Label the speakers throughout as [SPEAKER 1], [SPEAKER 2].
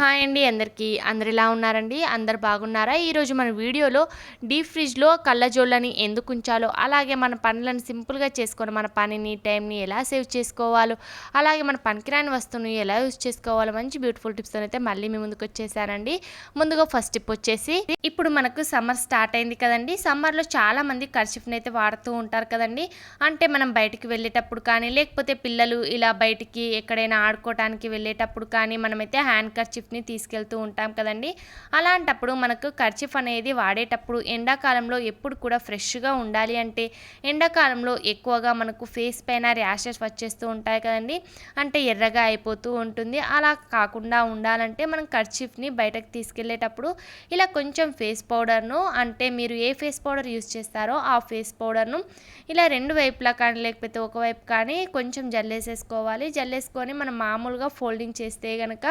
[SPEAKER 1] Hi అండి అందరికీ. అందరు ఎలా ఉన్నారండి? అందరు బాగున్నారా? ఈరోజు మన వీడియోలో డీప్ ఫ్రిడ్జ్లో కళ్ళజోళ్ళని ఎందుకు ఉంచాలో అలాగే మన పనులను సింపుల్గా చేసుకొని మన పనిని టైంని ఎలా సేవ్ చేసుకోవాలో అలాగే మన పనికిరాని వస్తువుని ఎలా యూజ్ చేసుకోవాలో మంచి బ్యూటిఫుల్ టిప్స్ అయితే మళ్ళీ మీ ముందుకు వచ్చేసానండి. ముందుగా ఫస్ట్ టిప్ వచ్చేసి ఇప్పుడు మనకు సమ్మర్ స్టార్ట్ అయింది కదండి. సమ్మర్లో చాలా మంది కర్చిఫ్ని అయితే వాడుతూ ఉంటారు కదండి. అంటే మనం బయటికి వెళ్ళేటప్పుడు కానీ లేకపోతే పిల్లలు ఇలా బయటికి ఎక్కడైనా ఆడుకోవటానికి వెళ్ళేటప్పుడు కానీ మనమైతే హ్యాండ్ కర్చిఫ్ కర్చిఫ్ని తీసుకెళ్తూ ఉంటాం కదండి. అలాంటప్పుడు మనకు కర్చిఫ్ అనేది వాడేటప్పుడు ఎండాకాలంలో ఎప్పుడు కూడా ఫ్రెష్గా ఉండాలి అంటే ఎండాకాలంలో ఎక్కువగా మనకు ఫేస్ పైన ర్యాషెస్ వచ్చేస్తూ ఉంటాయి కదండి. అంటే ఎర్రగా అయిపోతూ ఉంటుంది. అలా కాకుండా ఉండాలంటే మనం కర్చిఫ్ని బయటకు తీసుకెళ్ళేటప్పుడు ఇలా కొంచెం ఫేస్ పౌడర్ను అంటే మీరు ఏ ఫేస్ పౌడర్ యూస్ చేస్తారో ఆ ఫేస్ పౌడర్ను ఇలా రెండు వైపులా కానీ లేకపోతే ఒకవైపు కానీ కొంచెం జల్లేసేసుకోవాలి. జల్లేసుకొని మనం మామూలుగా ఫోల్డింగ్ చేస్తే కనుక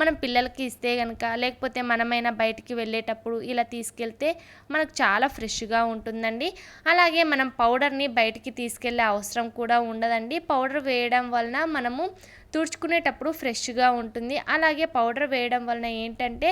[SPEAKER 1] మనం పిల్లలు పిల్లలకి ఇస్తే కనుక లేకపోతే మనమైనా బయటికి వెళ్ళేటప్పుడు ఇలా తీసుకెళ్తే మనకు చాలా ఫ్రెష్గా ఉంటుందండి. అలాగే మనం పౌడర్ని బయటికి తీసుకెళ్ళే అవసరం కూడా ఉండదండి. పౌడర్ వేయడం వలన మనము తుడుచుకునేటప్పుడు ఫ్రెష్గా ఉంటుంది. అలాగే పౌడర్ వేయడం వలన ఏంటంటే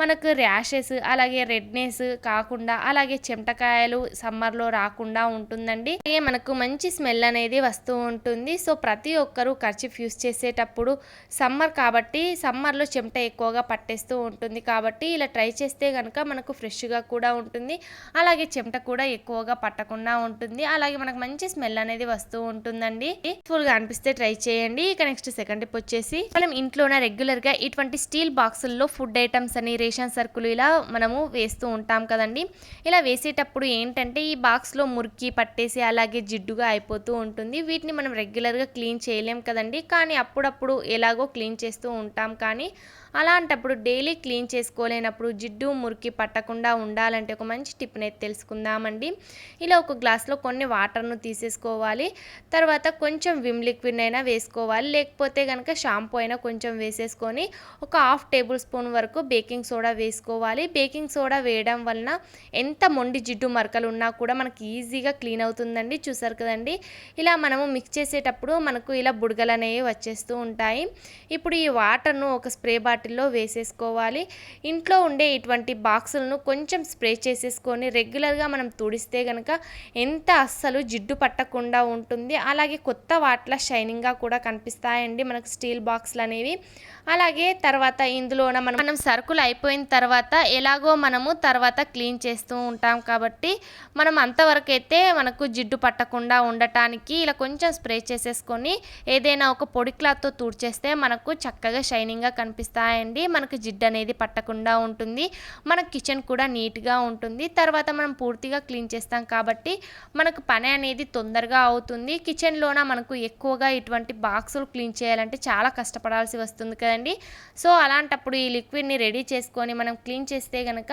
[SPEAKER 1] మనకు ర్యాషెస్ అలాగే రెడ్నెస్ కాకుండా అలాగే చెమటకాయలు సమ్మర్లో రాకుండా ఉంటుందండి. అలాగే మనకు మంచి స్మెల్ అనేది వస్తూ ఉంటుంది. సో ప్రతి ఒక్కరూ కర్చీఫ్ యూస్ చేసేటప్పుడు సమ్మర్ కాబట్టి సమ్మర్లో చెమట ఎక్కువగా పట్టేస్తూ ఉంటుంది. కాబట్టి ఇలా ట్రై చేస్తే కనుక మనకు ఫ్రెష్గా కూడా ఉంటుంది. అలాగే చెమట కూడా ఎక్కువగా పట్టకుండా ఉంటుంది. అలాగే మనకు మంచి స్మెల్ అనేది వస్తూ ఉంటుందండి. ఫుల్గా అనిపిస్తే ట్రై చేయండి. ఇక నెక్స్ట్ సెకండ్ టిప్ వచ్చేసి మనం ఇంట్లోనే రెగ్యులర్గా ఇటువంటి స్టీల్ బాక్సుల్లో ఫుడ్ ఐటమ్స్ అని రేషన్ సరుకులు ఇలా మనము వేస్తూ ఉంటాం కదండి. ఇలా వేసేటప్పుడు ఏంటంటే ఈ బాక్స్లో మురికి పట్టేసి అలాగే జిడ్డుగా అయిపోతూ ఉంటుంది. వీటిని మనం రెగ్యులర్గా క్లీన్ చేయలేం కదండి. కానీ అప్పుడప్పుడు ఎలాగో క్లీన్ చేస్తూ ఉంటాం. కానీ అలాంటప్పుడు డైలీ క్లీన్ చేసుకోలేనప్పుడు జిడ్డు మురికి పట్టకుండా ఉండాలంటే ఒక మంచి టిప్ని అయితే తెలుసుకుందామండి. ఇలా ఒక గ్లాస్లో కొన్ని వాటర్ను తీసేసుకోవాలి. తర్వాత కొంచెం విమ్ లిక్విడ్ అయినా వేసుకోవాలి. లేకపోతే కనుక షాంపూ అయినా కొంచెం వేసేసుకొని ఒక హాఫ్ టేబుల్ స్పూన్ వరకు బేకింగ్ సోడా వేసుకోవాలి. బేకింగ్ సోడా వేయడం వలన ఎంత మొండి జిడ్డు మరకలు ఉన్నా కూడా మనకి ఈజీగా క్లీన్ అవుతుందండి. చూసారు కదండి? ఇలా మనము మిక్స్ చేసేటప్పుడు మనకు ఇలా బుడగలు అనేవి వచ్చేస్తూ ఉంటాయి. ఇప్పుడు ఈ వాటర్ను ఒక స్ప్రే బాటిల్లో వేసేసుకోవాలి. ఇంట్లో ఉండే ఇటువంటి బాక్సులను కొంచెం స్ప్రే చేసేసుకొని రెగ్యులర్గా మనం తుడిస్తే కనుక ఎంత అస్సలు జిడ్డు పట్టకుండా ఉంటుంది. అలాగే కొత్త వాట్ల షైనింగ్గా కూడా కనిపిస్తాయండి. మనకు స్టీల్ బాక్స్లు అనేవి. అలాగే తర్వాత ఇందులోన మనం మనం సరుకులు అయిపోయిన తర్వాత ఎలాగో మనము తర్వాత క్లీన్ చేస్తూ ఉంటాం కాబట్టి మనం అంతవరకు అయితే మనకు జిడ్డు పట్టకుండా ఉండటానికి ఇలా కొంచెం స్ప్రే చేసేసుకొని ఏదైనా ఒక పొడి క్లాత్తో తూడ్చేస్తే మనకు చక్కగా షైనింగ్గా కనిపిస్తాయండి. మనకు జిడ్డు అనేది పట్టకుండా ఉంటుంది. మన కిచెన్ కూడా నీట్గా ఉంటుంది. తర్వాత మనం పూర్తిగా క్లీన్ చేస్తాం కాబట్టి మనకు పని అనేది తొందరగా అవుతుంది. కిచెన్లోన మనకు ఎక్కువగా ఇటువంటి బాక్సులు క్లీన్ చేయాలంటే చాలా కష్టపడాల్సి వస్తుంది కదండి. సో అలాంటప్పుడు ఈ లిక్విడ్ని రెడీ చేసుకొని మనం క్లీన్ చేస్తే కనుక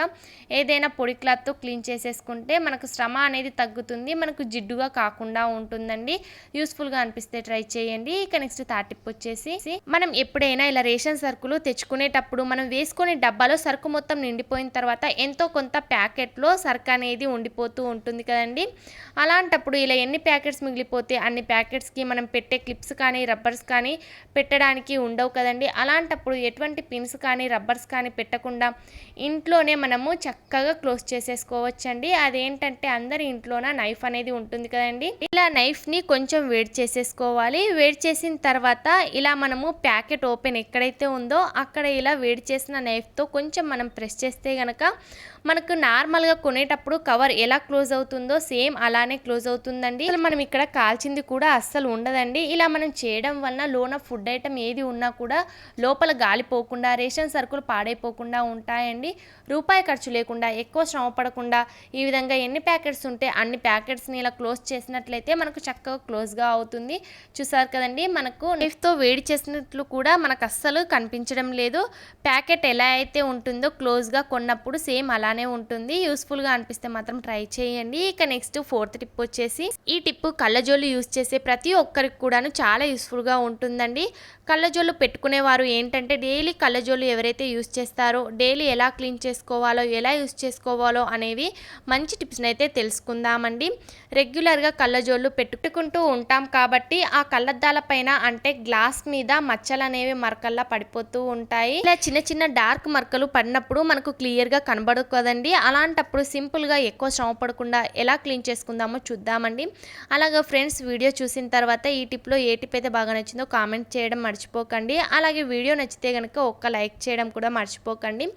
[SPEAKER 1] ఏదైనా పొడి క్లాత్తో క్లీన్ చేసేసుకుంటే మనకు శ్రమ అనేది తగ్గుతుంది మనకు జిడ్డుగా కాకుండా ఉంటుందండి. యూస్ఫుల్గా అనిపిస్తే ట్రై చేయండి. ఇక నెక్స్ట్ తాటిప్ వచ్చేసి మనం ఎప్పుడైనా ఇలా రేషన్ సరుకులు తెచ్చుకునేటప్పుడు మనం వేసుకునే డబ్బాలో సరుకు మొత్తం నిండిపోయిన తర్వాత ఎంతో కొంత ప్యాకెట్లో సరుకు అనేది ఉండిపోతూ ఉంటుంది కదండి. అలాంటప్పుడు ఇలా ఎన్ని ప్యాకెట్స్ మిగిలిపోతే అన్ని ప్యాకెట్స్కి మనం పెట్టే క్లిప్స్ కానీ రబ్బర్స్ కానీ పెట్టడానికి ఉండవు కదండి. అలాంటప్పుడు ఎటువంటి పిన్స్ కానీ రబ్బర్స్ కానీ పెట్టకుండా ఇంట్లోనే మనము చక్కగా క్లోజ్ చేసేసుకోవచ్చండి. అదేంటంటే అందరి ఇంట్లోన నైఫ్ అనేది ఉంటుంది కదండి. ఇలా నైఫ్ని కొంచెం వేడి చేసేసుకోవాలి. వేడి చేసిన తర్వాత ఇలా మనము ప్యాకెట్ ఓపెన్ ఎక్కడైతే ఉందో అక్కడ ఇలా వేడి చేసిన నైఫ్తో కొంచెం మనం ప్రెస్ చేస్తే కనుక మనకు నార్మల్గా కొనేటప్పుడు కవర్ ఎలా క్లోజ్ అవుతుందో సేమ్ అలానే క్లోజ్ అవుతుందండి. అసలు మనం ఇక్కడ కాల్చింది కూడా అస్సలు ఉండదండి. ఇలా మనం చేయడం వలన లోన ఫుడ్ ఐటమ్ ఏది ఉన్నా కూడా లోపల గాలిపోకుండా రేషన్ సరుకులు పాడైపోకుండా ఉంటాయండి. రూపాయి ఖర్చు లేకుండా ఎక్కువ శ్రమ పడకుండా ఈ విధంగా ఎన్ని ప్యాకెట్స్ ఉంటే అన్ని ప్యాకెట్స్ని ఇలా క్లోజ్ చేసినట్లయితే మనకు చక్కగా క్లోజ్గా అవుతుంది. చూసారు కదండి మనకు నిఫ్తో వేడి చేసినట్లు కూడా మనకు అస్సలు కనిపించడం లేదు. ప్యాకెట్ ఎలా అయితే ఉంటుందో క్లోజ్గా కొన్నప్పుడు సేమ్ అలానే ఉంటుంది. యూస్ఫుల్గా అనిపిస్తే మాత్రం ట్రై చేయండి. ఇక నెక్స్ట్ ఫోర్త్ టిప్ వచ్చేసి ఈ టిప్ కళ్ళజోళ్ళు యూస్ చేసే ప్రతి ఒక్కరికి కూడాను చాలా యూస్ఫుల్గా ఉంటుంది. ఉంటుందండి కళ్ళజోళ్ళు పెట్టుకునేవారు ఏంటంటే డైలీ కళ్ళజోళ్ళు ఎవరైతే యూస్ చేస్తారో డైలీ ఎలా క్లీన్ చేసుకోవాలో ఎలా యూస్ చేసుకోవాలో అనేవి మంచి టిప్స్ని అయితే తెలుసుకుందామండి. రెగ్యులర్గా కళ్ళజోళ్ళు పెట్టుకుంటూ ఉంటాం కాబట్టి ఆ కళ్ళద్దాల పైన అంటే గ్లాస్ మీద మచ్చలు అనేవి మరకల్లా పడిపోతూ ఉంటాయి. ఇలా చిన్న చిన్న డార్క్ మరకలు పడినప్పుడు మనకు క్లియర్గా కనబడదు కదండి అలాంటప్పుడు సింపుల్గా ఎక్కువ శ్రమ పడకుండా ఎలా క్లీన్ చేసుకుందామో చూద్దామండి. అలాగే ఫ్రెండ్స్ వీడియో చూసిన తర్వాత ఈ టిప్లో ఏ టిప్ అయితే బాగా నచ్చిందో కామెంట్ చేయడం మర్చిపోకండి. అలాగే వీడియో నచ్చితే కనుక ఒక్క లైక్ చేయడం కూడా మర్చిపోకండి.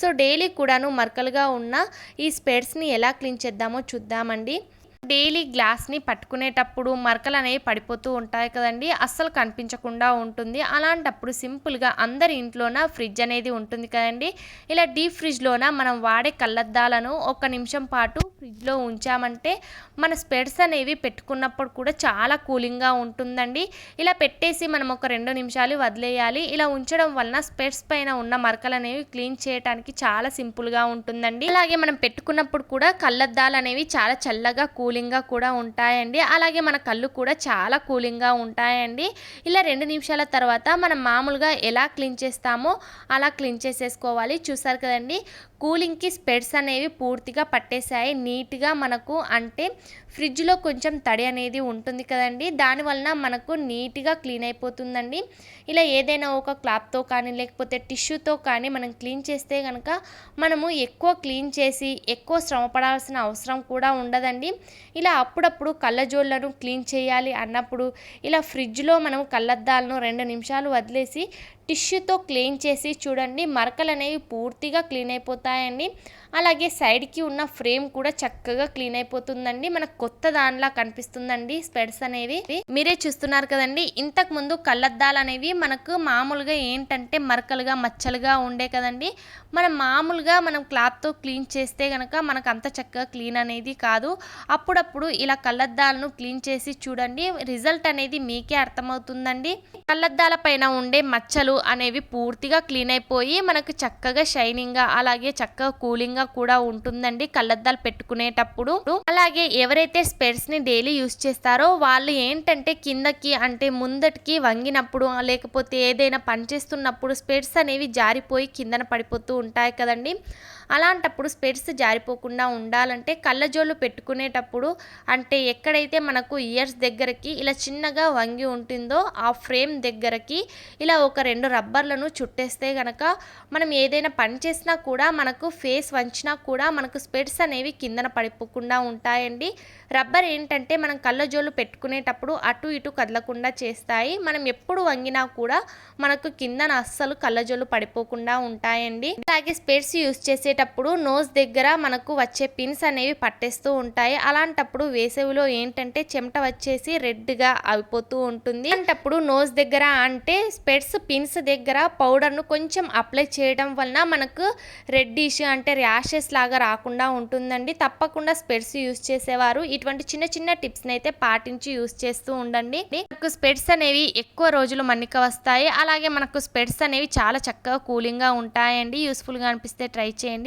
[SPEAKER 1] సో డైలీ కూడాను మరకలుగా ఉన్న ఈ స్పెడ్స్ని ఎలా క్లీన్ చేద్దామో చూద్దామండి. డైలీ గ్లాస్ని పట్టుకునేటప్పుడు మరకలు అనేవి పడిపోతూ ఉంటాయి కదండి. అస్సలు కనిపించకుండా ఉంటుంది. అలాంటప్పుడు సింపుల్గా అందరి ఇంట్లోన ఫ్రిడ్జ్ అనేది ఉంటుంది కదండి. ఇలా డీప్ ఫ్రిడ్జ్లోన మనం వాడే కళ్ళద్దాలను ఒక నిమిషం పాటు ఫ్రిడ్జ్లో ఉంచామంటే మన స్పెడ్స్ అనేవి పెట్టుకున్నప్పుడు కూడా చాలా కూలింగ్గా ఉంటుందండి. ఇలా పెట్టేసి మనం ఒక రెండు నిమిషాలు వదిలేయాలి. ఇలా ఉంచడం వలన స్పెడ్స్ పైన ఉన్న మరకలు అనేవి క్లీన్ చేయడానికి చాలా సింపుల్గా ఉంటుందండి. అలాగే మనం పెట్టుకున్నప్పుడు కూడా కళ్ళద్దాలు అనేవి చాలా చల్లగా కూలింగ్గా కూడా ఉంటాయండి. అలాగే మన కళ్ళు కూడా చాలా కూలింగ్గా ఉంటాయండి. ఇలా రెండు నిమిషాల తర్వాత మనం మామూలుగా ఎలా క్లీన్ చేస్తామో అలా క్లీన్ చేసేసుకోవాలి. చూసారు కదండి? కూలింగ్కి స్పెడ్స్ అనేవి పూర్తిగా పట్టేశాయి. నీట్గా మనకు అంటే ఫ్రిడ్జ్లో కొంచెం తడి అనేది ఉంటుంది కదండి. దానివలన మనకు నీట్గా క్లీన్ అయిపోతుందండి. ఇలా ఏదైనా ఒక క్లాత్తో కానీ లేకపోతే టిష్యూతో కానీ మనం క్లీన్ చేస్తే కనుక మనము ఎక్కువ క్లీన్ చేసి ఎక్కువ శ్రమ పడాల్సిన అవసరం కూడా ఉండదండి. ఇలా అప్పుడప్పుడు కళ్ళజోళ్ళను క్లీన్ చేయాలి అన్నప్పుడు ఇలా ఫ్రిడ్జ్లో మనం కళ్ళద్దాలను రెండు నిమిషాలు వదిలేసి టిష్యూతో క్లీన్ చేసి చూడండి. మరకలు అనేవి పూర్తిగా క్లీన్ అయిపోతాయండి. అలాగే సైడ్కి ఉన్న ఫ్రేమ్ కూడా చక్కగా క్లీన్ అయిపోతుందండి. మనకు కొత్త దానిలా కనిపిస్తుందండి స్పెడ్స్ అనేవి. మీరే చూస్తున్నారు కదండి. ఇంతకు ముందు కళ్ళద్దాలు అనేవి మనకు మామూలుగా ఏంటంటే మరకలుగా మచ్చలుగా ఉండే కదండి. మనం మామూలుగా మనం క్లాత్తో క్లీన్ చేస్తే కనుక మనకు అంత చక్కగా క్లీన్ అనేది కాదు. అప్పుడప్పుడు ఇలా కళ్ళద్దాలను క్లీన్ చేసి చూడండి. రిజల్ట్ అనేది మీకే అర్థమవుతుందండి. కళ్ళద్దాల పైన ఉండే మచ్చలు అనేవి పూర్తిగా క్లీన్ అయిపోయి మనకు చక్కగా షైనింగ్గా అలాగే చక్కగా కూలింగ్గా కూడా ఉంటుందండి కళ్ళద్దాలు పెట్టుకునేటప్పుడు. అలాగే ఎవరైతే స్పెడ్స్ని డైలీ యూస్ చేస్తారో వాళ్ళు ఏంటంటే కిందకి అంటే ముందటికి వంగినప్పుడు లేకపోతే ఏదైనా పని చేస్తున్నప్పుడు అనేవి జారిపోయి కిందన పడిపోతూ ఉంటాయి కదండి. అలాంటప్పుడు స్పెట్స్ జారిపోకుండా ఉండాలంటే కళ్ళజోళ్ళు పెట్టుకునేటప్పుడు అంటే ఎక్కడైతే మనకు ఇయర్స్ దగ్గరకి ఇలా చిన్నగా వంగి ఉంటుందో ఆ ఫ్రేమ్ దగ్గరకి ఇలా ఒక రెండు రబ్బర్లను చుట్టేస్తే గనక మనం ఏదైనా పని చేసినా కూడా మనకు ఫేస్ వంచినా కూడా మనకు స్పెట్స్ అనేవి కిందన పడిపోకుండా ఉంటాయండి. రబ్బర్ ఏంటంటే మనం కళ్ళజోళ్ళు పెట్టుకునేటప్పుడు అటు ఇటు కదలకుండా చేస్తాయి. మనం ఎప్పుడు వంగినా కూడా మనకు కిందన అస్సలు కళ్ళజోళ్ళు పడిపోకుండా ఉంటాయండి. అలాగే స్పెడ్స్ యూస్ వేసేటప్పుడు నోస్ దగ్గర మనకు వచ్చే పిన్స్ అనేవి పట్టేస్తూ ఉంటాయి. అలాంటప్పుడు వేసవిలో ఏంటంటే చెమట వచ్చేసి రెడ్గా అయిపోతూ ఉంటుంది. అలాంటప్పుడు నోస్ దగ్గర అంటే స్పెట్స్ పిన్స్ దగ్గర పౌడర్ను కొంచెం అప్లై చేయడం వలన మనకు రెడ్డిష్ అంటే ర్యాషెస్ లాగా రాకుండా ఉంటుందండి. తప్పకుండా స్పెట్స్ యూస్ చేసేవారు. ఇటువంటి చిన్న చిన్న టిప్స్ని అయితే పాటించి యూస్ చేస్తూ ఉండండి. మనకు స్పెట్స్ అనేవి ఎక్కువ రోజులు మన్నిక వస్తాయి. అలాగే మనకు స్పెట్స్ అనేవి చాలా చక్కగా కూలింగ్గా ఉంటాయండి. యూస్ఫుల్గా అనిపిస్తే ట్రై చేయండి.